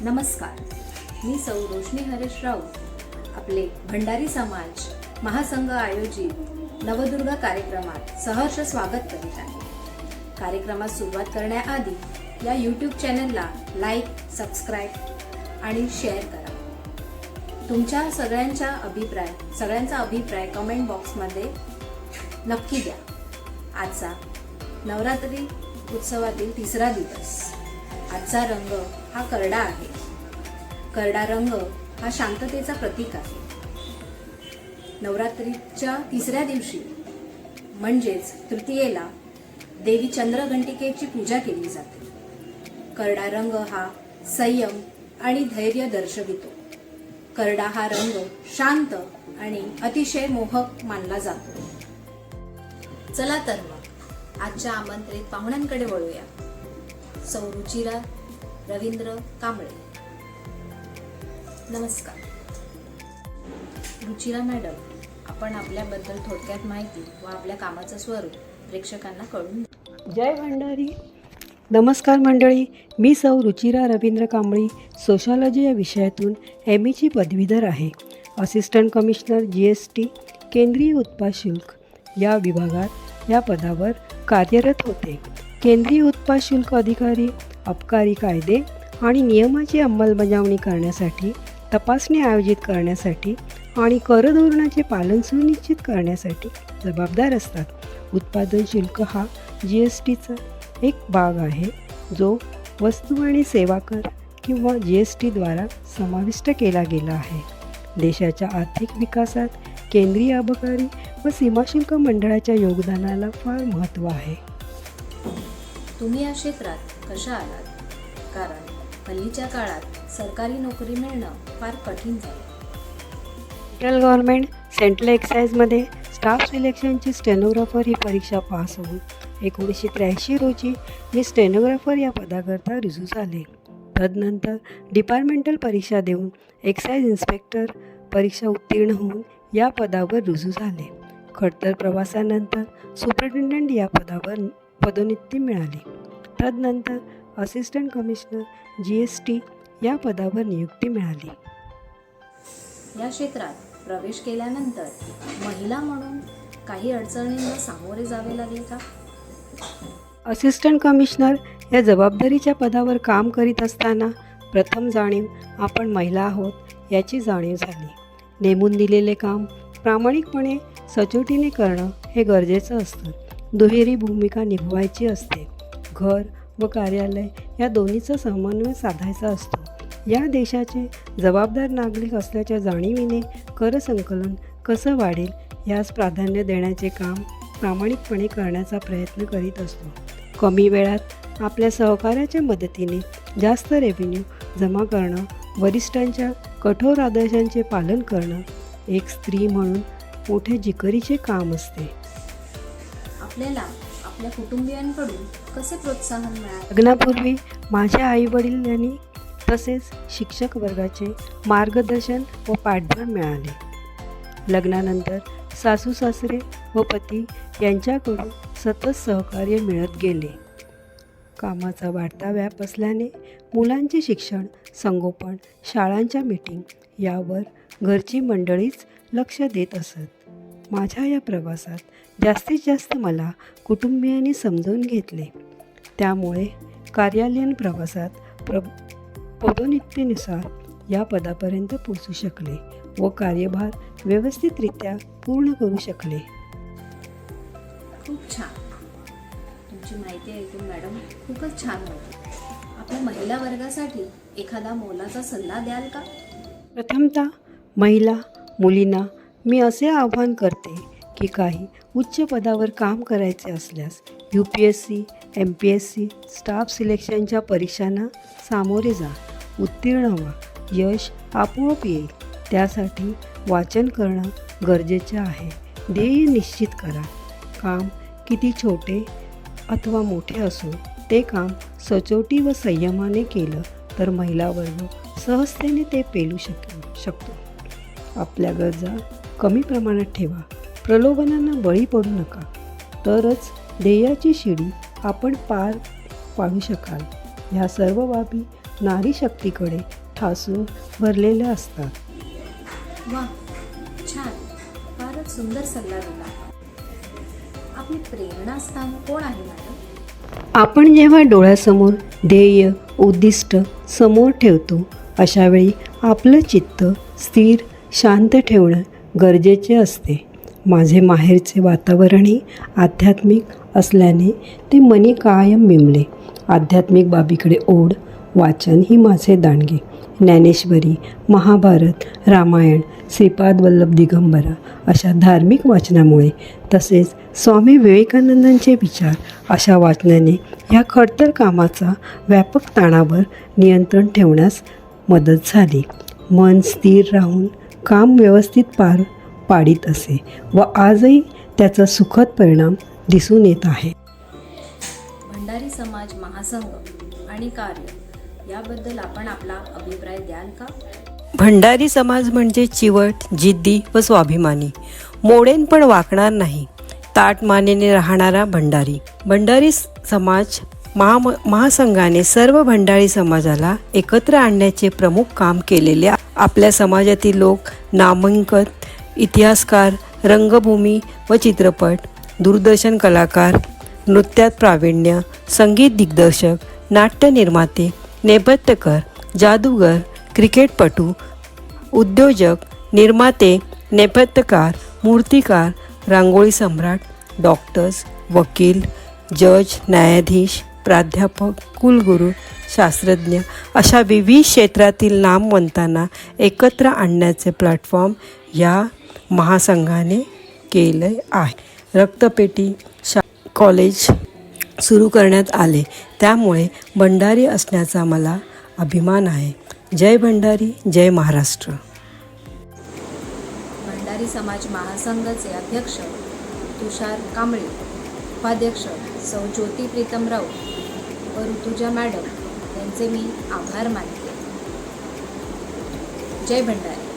नमस्कार. मी सौ रोशनी हरेश राऊत. आपले भंडारी समाज महासंघ आयोजित नवदुर्गा कार्यक्रमात सहर्ष स्वागत करीत आहे. कार्यक्रमात सुरुवात करण्याआधी या यूट्यूब चॅनलला लाईक सबस्क्राईब आणि शेअर करा. तुमच्या सगळ्यांच्या अभिप्राय सगळ्यांचा अभिप्राय कमेंट बॉक्समध्ये नक्की द्या. आजचा नवरात्री उत्सवातील तिसरा दिवस. आजचा रंग हा करडा आहे. करडा रंग हा शांततेचा प्रतीक आहे. नवरात्रीच्या तिसऱ्या दिवशी म्हणजेच तृतीयेला देवी चंद्रघंटिकेची पूजा केली जाते. करडा रंग हा संयम आणि धैर्य दर्शवितो. करडा हा रंग शांत आणि अतिशय मोहक मानला जातो. चला तर मग आजच्या आमंत्रित पाहुण्यांकडे वळूया. सौ रुचिरा रवींद्र कांबळे. नमस्कार. रुचिरा मॅडम आपण आपल्याबद्दल थोडक्यात माहिती व आपल्या कामाचं स्वरूप प्रेक्षकांना कळून जय भंडारी. नमस्कार मंडळी मी सौ रुचिरा रवींद्र कांबळी सोशॉलॉजी या विषयातून एम ईची e. पदवीधर आहे. Assistant commissioner G S T केंद्रीय उत्पाद शुल्क या विभागात या पदावर कार्यरत होते. केंद्रीय उत्पाद शुल्क अधिकारी अबकारी कायदे आणि नियमाची अंमलबजावणी करण्यासाठी तपासणी आयोजित करण्यासाठी आणि कर धोरणाचे पालन सुनिश्चित करण्यासाठी जबाबदार असतात. उत्पादन शुल्क हा जी एस टीचा एक भाग आहे जो वस्तू आणि सेवा कर किंवा जी एस टीद्वारा समाविष्ट केला गेला आहे. देशाच्या आर्थिक विकासात केंद्रीय अबकारी व सीमाशुल्क मंडळाच्या योगदानाला फार महत्त्व आहे. तुम्ही या क्षेत्रात कशा आलात? कारण हल्लीच्या काळात सरकारी नोकरी मिळणं फार कठीण झालं. सेंट्रल गव्हर्नमेंट सेंट्रल एक्साईजमध्ये स्टाफ सिलेक्शनची स्टेनोग्राफर ही परीक्षा पास होऊन एकोणीसशे त्र्याऐंशी रोजी मी स्टेनोग्राफर या पदाकरता रुजू झाले तदनंतर डिपार्टमेंटल परीक्षा देऊन एक्साईज इन्स्पेक्टर परीक्षा उत्तीर्ण होऊन या पदावर रुजू झाले खडतर प्रवासानंतर सुपरिटेंडंट या पदावर पदोन्नती मिळाली. तदनंतर assistant commissioner G S T या पदावर नियुक्ती मिळाली. या क्षेत्रात प्रवेश केल्यानंतर महिला म्हणून काही अडचणींना सामोरे जावे लागले का? असिस्टंट कमिशनर या जबाबदारीच्या पदावर काम करीत असताना प्रथम जाणीव आपण महिला आहोत याची जाणीव झाली. नेमून दिलेले काम प्रामाणिकपणे सचोटीने करणं हे गरजेचं असतं. दुहेरी भूमिका निभवायची असते. घर व कार्यालय या दोन्हीचा समन्वय साधायचा असतो. या देशाचे जबाबदार नागरिक असल्याच्या जाणीवीने कर संकलन कसं वाढेल यास प्राधान्य देण्याचे काम प्रामाणिकपणे करण्याचा प्रयत्न करीत असतो. कमी वेळात आपल्या सहकार्याच्या मदतीने जास्त रेव्हेन्यू जमा करणं वरिष्ठांच्या कठोर आदर्शांचे पालन करणं एक स्त्री म्हणून मोठे जिकरीचे काम असते. आपल्याला आपल्या कुटुंबियांकडून कसे प्रोत्साहन मिळाले? लग्नापूर्वी माझ्या आईवडिलांनी तसेच शिक्षक वर्गाचे मार्गदर्शन व पाठबळ मिळाले. लग्नानंतर सासू सासरे व पती यांच्याकडून सतत सहकार्य मिळत गेले. कामाचा वाढता व्याप असल्याने मुलांचे शिक्षण संगोपन शाळांच्या मीटिंग यावर घरची मंडळीच लक्ष देत असत. माझ्या या प्रवासात जास्तीत जास्त मला कुटुंबियांनी समजून घेतले. त्यामुळे कार्यालयीन प्रवासात प्र पदोन्नतीनुसार या पदापर्यंत पोचू शकले व कार्यभार व्यवस्थितरित्या पूर्ण करू शकले. खूप छान. तुमची माहिती ऐकून मॅडम खूपच छान होती आपल्या महिला वर्गासाठी एखादा मोलाचा सल्ला द्याल का? प्रथमतः महिला मुलींना मी असे आवाहन करते की काही उच्च पदावर काम करायचे असल्यास U P S C M P S C staff सिलेक्शनच्या परीक्षांना सामोरे जा उत्तीर्ण व्हा यश आपोआप येईल. त्यासाठी वाचन करणं गरजेचे आहे. ध्येय निश्चित करा. काम किती छोटे अथवा मोठे असो ते काम सचोटी व संयमाने केलं तर महिला वर्ग सहजतेने ते पेलू शक शकतो. आपल्या गरजा कमी प्रमाणात ठेवा. प्रलोभनांना बळी पडू नका. तरच ध्येयाची शिडी आपण पार पाडू शकाल. ह्या सर्व बाबी नारी शक्तीकडे ठासून भरलेल्या असतात. वा छान. फारच सुंदर सल्ला दिला. आपली प्रेरणास्थान कोण आहे मॅडम? आपण जेव्हा डोळ्यासमोर ध्येय उद्दिष्ट समोर ठेवतो अशावेळी आपलं चित्त स्थिर शांत ठेवणं गरजेचे असते. माझे माहेरचे वातावरणही आध्यात्मिक असल्याने ते मनी कायम मिमले आध्यात्मिक बाबीकडे ओढ वाचन ही माझे दांडगे. ज्ञानेश्वरी महाभारत रामायण श्रीपाद वल्लभ दिगंबरा अशा धार्मिक वाचनामुळे तसेच स्वामी विवेकानंदांचे विचार अशा वाचनाने ह्या खडतर कामाचा व्यापक ताणावर नियंत्रण ठेवण्यास मदत झाली. मन स्थिर राहून काम व्यवस्थित पार पाडित असे व आजही त्याचा सुखद परिणाम दिसून येत आहे. भंडारी समाज महासंघ आणि कार्य याबद्दल आपण आपला अभिप्राय द्याल का? भंडारी समाज म्हणजे चिवट जिद्दी व स्वाभिमानी. मोडेन पण वाकणार नाही. ताट मानेने राहणारा भंडारी. भंडारी समाज महा महासंघाने सर्व भंडारी समाजाला एकत्र आणण्याचे प्रमुख काम केलेले आपल्या समाजातील लोक नामांकित इतिहासकार रंगभूमी व चित्रपट दूरदर्शन कलाकार नृत्यात प्रावीण्य संगीत दिग्दर्शक नाट्य निर्माते नेपथ्यकर जादूगर क्रिकेटपटू उद्योजक निर्माते नेपथ्यकार मूर्तिकार रांगोळी सम्राट डॉक्टर्स वकील जज न्यायाधीश प्राध्यापक कुलगुरू शास्त्रज्ञ अशा विविध क्षेत्रातील नामवंतांना एकत्र आणण्याचे प्लॅटफॉर्म या महासंघाने केले आहे. रक्तपेटी शा कॉलेज सुरू करण्यात आले. त्यामुळे भंडारी असण्याचा मला अभिमान आहे. जय भंडारी जय महाराष्ट्र. भंडारी समाज महासंघाचे अध्यक्ष तुषार कांबळे उपाध्यक्ष सौ ज्योती प्रीतम राऊत व ऋतुजा मॅडम यांचे मी आभार मानते. जय भंडारी.